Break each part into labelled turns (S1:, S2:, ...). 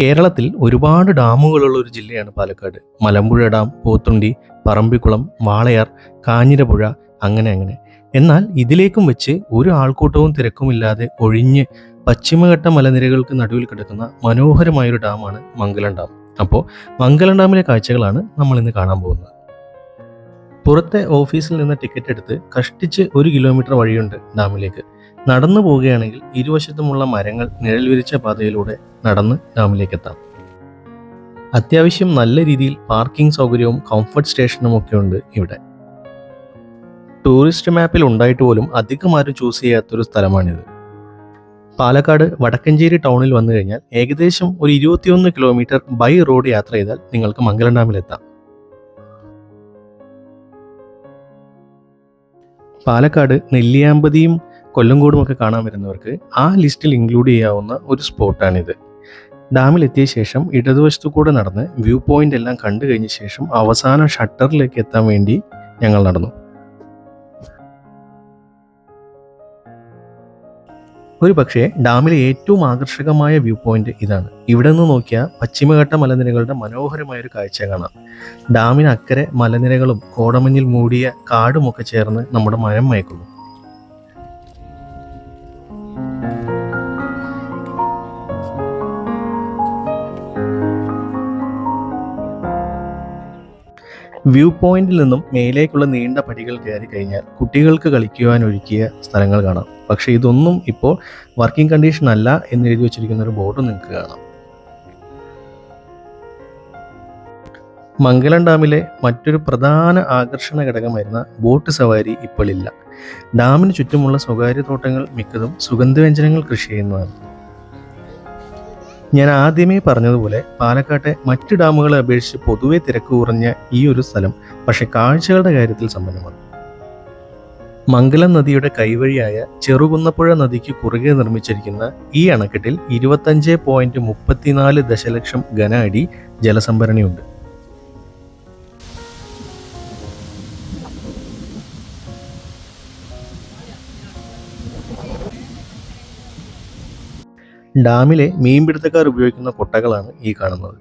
S1: കേരളത്തിൽ ഒരുപാട് ഡാമുകളുള്ള ഒരു ജില്ലയാണ് പാലക്കാട്. മലമ്പുഴ ഡാം പോത്തുണ്ടി പറമ്പിക്കുളം വാളയാർ കാഞ്ഞിരപ്പുഴ അങ്ങനെ അങ്ങനെ. എന്നാൽ ഇതിലേക്കും വെച്ച് ഒരു ആൾക്കൂട്ടവും തിരക്കുമില്ലാതെ ഒഴിഞ്ഞ് പശ്ചിമഘട്ട മലനിരകൾക്ക് നടുവിൽ കിടക്കുന്ന മനോഹരമായൊരു ഡാമാണ് മംഗലം ഡാം. അപ്പോൾ മംഗലം ഡാമിലെ കാഴ്ചകളാണ് നമ്മൾ ഇന്ന് കാണാൻ പോകുന്നത്. പുറത്തെ ഓഫീസിൽ നിന്ന് ടിക്കറ്റ് എടുത്ത് കഷ്ടിച്ച് ഒരു കിലോമീറ്റർ വഴിയുണ്ട് ഡാമിലേക്ക്. നടന്നു പോവുകയാണെങ്കിൽ ഇരുവശത്തുമുള്ള മരങ്ങൾ നിഴൽ വിരിച്ച പാതയിലൂടെ നടന്ന് ഡാമിലേക്ക് എത്താം അത്യാവശ്യം നല്ല രീതിയിൽ പാർക്കിംഗ് സൗകര്യവും കംഫർട്ട് സ്റ്റേഷനും ഒക്കെ ഉണ്ട് ഇവിടെ. ടൂറിസ്റ്റ് മാപ്പിൽ ഉണ്ടായിട്ട് പോലും അധികം ആരും ചൂസ് ചെയ്യാത്തൊരു സ്ഥലമാണിത്. പാലക്കാട് വടക്കഞ്ചേരി ടൗണിൽ വന്നു കഴിഞ്ഞാൽ ഏകദേശം ഒരു ഇരുപത്തിയൊന്ന് കിലോമീറ്റർ ബൈ റോഡ് യാത്ര ചെയ്താൽ നിങ്ങൾക്ക് മംഗലം ഡാമിലെത്താം പാലക്കാട് നെല്ലിയാമ്പതിയും കൊല്ലങ്കോടും ഒക്കെ കാണാൻ വരുന്നവർക്ക് ആ ലിസ്റ്റിൽ ഇൻക്ലൂഡ് ചെയ്യാവുന്ന ഒരു സ്പോട്ടാണിത്. ഡാമിലെത്തിയ ശേഷം ഇടതുവശത്തു കൂടെ നടന്ന് വ്യൂ പോയിന്റ് എല്ലാം കണ്ടു കഴിഞ്ഞ ശേഷം അവസാന ഷട്ടറിലേക്ക് എത്താൻ വേണ്ടി ഞങ്ങൾ നടന്നു. ഒരു പക്ഷേ ഡാമിലെ ഏറ്റവും ആകർഷകമായ വ്യൂ പോയിന്റ് ഇതാണ്. ഇവിടെ നിന്ന് നോക്കിയാൽ പശ്ചിമഘട്ട മലനിരകളുടെ മനോഹരമായ ഒരു കാഴ്ച കാണാം. ഡാമിന് അക്കരെ മലനിരകളും കോടമഞ്ഞിൽ മൂടിയ കാടുമൊക്കെ ചേർന്ന് നമ്മുടെ മരം മയക്കുന്നു. വ്യൂ പോയിന്റിൽ നിന്നും മേലേക്കുള്ള നീണ്ട പടികൾ കയറി കഴിഞ്ഞാൽ കുട്ടികൾക്ക് കളിക്കുവാൻ ഒരുക്കിയ സ്ഥലങ്ങൾ കാണാം. പക്ഷേ ഇതൊന്നും ഇപ്പോൾ വർക്കിംഗ് കണ്ടീഷൻ അല്ല എന്ന് എഴുതി വെച്ചിരിക്കുന്ന ഒരു ബോർഡ് നിങ്ങൾക്ക് കാണാം. മംഗലം ഡാമിലെ മറ്റൊരു പ്രധാന ആകർഷണ ഘടകമായിരുന്ന ബോട്ട് സവാരി ഇപ്പോഴില്ല ഡാമിന് ചുറ്റുമുള്ള സ്വകാര്യ തോട്ടങ്ങൾ മിക്കതും സുഗന്ധവ്യഞ്ജനങ്ങൾ കൃഷി ചെയ്യുന്നതാണ്. ഞാൻ ആദ്യമേ പറഞ്ഞതുപോലെ പാലക്കാട്ടെ മറ്റ് ഡാമുകളെ അപേക്ഷിച്ച് പൊതുവെ തിരക്ക് കുറഞ്ഞ ഈ ഒരു സ്ഥലം പക്ഷെ കാഴ്ചകളുടെ കാര്യത്തിൽ സമ്പന്നമാണ്. മംഗലം നദിയുടെ കൈവഴിയായ ചെറുകുന്നപ്പുഴ നദിക്ക് കുറുകെ നിർമ്മിച്ചിരിക്കുന്ന ഈ അണക്കെട്ടിൽ ഇരുപത്തഞ്ച് പോയിന്റ് മുപ്പത്തിനാല് ദശലക്ഷം ഘന അടി ജലസംഭരണിയുണ്ട്. ഡാമിലെ മീൻപിടുത്തക്കാർ ഉപയോഗിക്കുന്ന കൊട്ടകളാണ് ഈ കാണുന്നത്.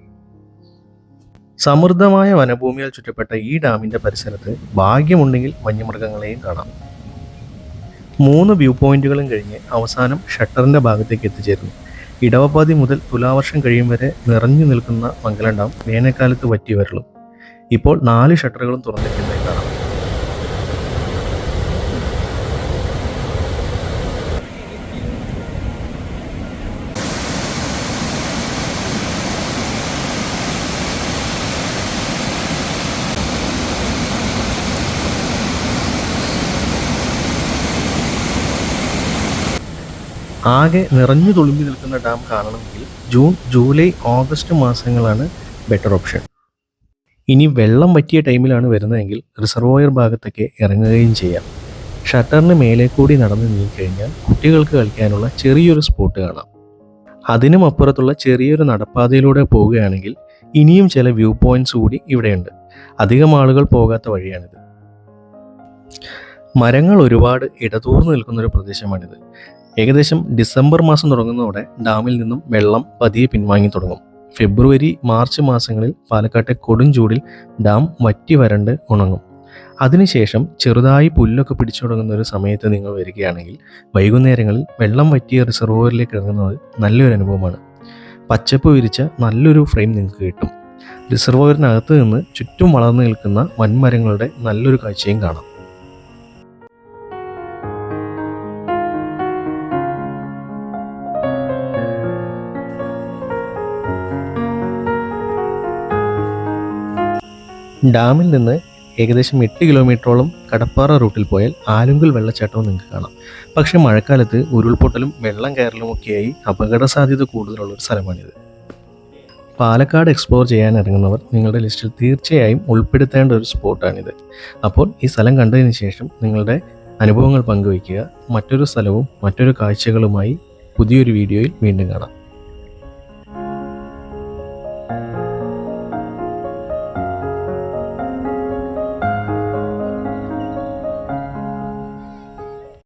S1: സമൃദ്ധമായ വനഭൂമിയാൽ ചുറ്റപ്പെട്ട ഈ ഡാമിന്റെ പരിസരത്ത് ഭാഗ്യമുണ്ടെങ്കിൽ വന്യമൃഗങ്ങളെയും കാണാം. മൂന്ന് വ്യൂ പോയിന്റുകളും കഴിഞ്ഞ് അവസാനം ഷട്ടറിന്റെ ഭാഗത്തേക്ക് എത്തിച്ചേരുന്നു. ഇടവപ്പാതി മുതൽ തുലാവർഷം കഴിയും വരെ നിറഞ്ഞു നിൽക്കുന്ന മംഗലം ഡാം വേനൽക്കാലത്ത് വറ്റി വരളും ഇപ്പോൾ നാല് ഷട്ടറുകളും തുറന്നിരിക്കുന്നതായി കാണാം ആകെ നിറഞ്ഞു തുളുമ്പി നിൽക്കുന്ന ഡാം കാണണമെങ്കിൽ ജൂൺ ജൂലൈ ഓഗസ്റ്റ് മാസങ്ങളാണ് ബെറ്റർ ഓപ്ഷൻ ഇനി വെള്ളം പറ്റിയ ടൈമിലാണ് വരുന്നതെങ്കിൽ റിസർവോയർ ഭാഗത്തൊക്കെ ഇറങ്ങുകയും ചെയ്യാം. ഷട്ടറിന് മേലെ കൂടി നടന്ന് നീങ്ങിക്കഴിഞ്ഞാൽ കുട്ടികൾക്ക് കളിക്കാനുള്ള ചെറിയൊരു സ്പോട്ട് കാണാം. അതിനും അപ്പുറത്തുള്ള ചെറിയൊരു നടപ്പാതയിലൂടെ പോവുകയാണെങ്കിൽ ഇനിയും ചില വ്യൂ പോയിന്റ്സ് കൂടി ഇവിടെയുണ്ട്. അധികം ആളുകൾ പോകാത്ത വഴിയാണിത്. മരങ്ങൾ ഒരുപാട് ഇടതൂർന്ന് നിൽക്കുന്നൊരു പ്രദേശമാണിത്. ഏകദേശം ഡിസംബർ മാസം തുടങ്ങുന്നതോടെ ഡാമിൽ നിന്നും വെള്ളം പതിയെ പിൻവാങ്ങി തുടങ്ങും. ഫെബ്രുവരി മാർച്ച് മാസങ്ങളിൽ പാലക്കാട്ടെ കൊടും ചൂടിൽ ഡാം വറ്റി വരണ്ട് ഉണങ്ങും. അതിനുശേഷം ചെറുതായി പുല്ലൊക്കെ പിടിച്ചു തുടങ്ങുന്ന ഒരു സമയത്ത് നിങ്ങൾ വരികയാണെങ്കിൽ വൈകുന്നേരങ്ങളിൽ വെള്ളം വറ്റിയ റിസർവോയറിലേക്ക് ഇറങ്ങുന്നത് നല്ലൊരു അനുഭവമാണ്. പച്ചപ്പ് വിരിച്ച നല്ലൊരു ഫ്രെയിം നിങ്ങൾക്ക് കിട്ടും. റിസർവോയറിനകത്ത് നിന്ന് ചുറ്റും വളർന്നു നിൽക്കുന്ന വൻമരങ്ങളുടെ നല്ലൊരു കാഴ്ചയും കാണാം. ഡാമിൽ നിന്ന് ഏകദേശം എട്ട് കിലോമീറ്ററോളം കടപ്പാറ റൂട്ടിൽ പോയാൽ ആലുങ്കൽ വെള്ളച്ചാട്ടവും നിങ്ങൾക്ക് കാണാം. പക്ഷേ മഴക്കാലത്ത് ഉരുൾപൊട്ടലും വെള്ളം കയറലും ഒക്കെയായി അപകട സാധ്യത കൂടുതലുള്ളൊരു സ്ഥലമാണിത്. പാലക്കാട് എക്സ്പ്ലോർ ചെയ്യാൻ ഇറങ്ങുന്നവർ നിങ്ങളുടെ ലിസ്റ്റിൽ തീർച്ചയായും ഉൾപ്പെടുത്തേണ്ട ഒരു സ്പോട്ടാണിത് അപ്പോൾ ഈ സ്ഥലം കണ്ടതിന് ശേഷം നിങ്ങളുടെ അനുഭവങ്ങൾ പങ്കുവയ്ക്കുക. മറ്റൊരു സ്ഥലവും മറ്റൊരു കാഴ്ചകളുമായി പുതിയൊരു വീഡിയോയിൽ വീണ്ടും കാണാം.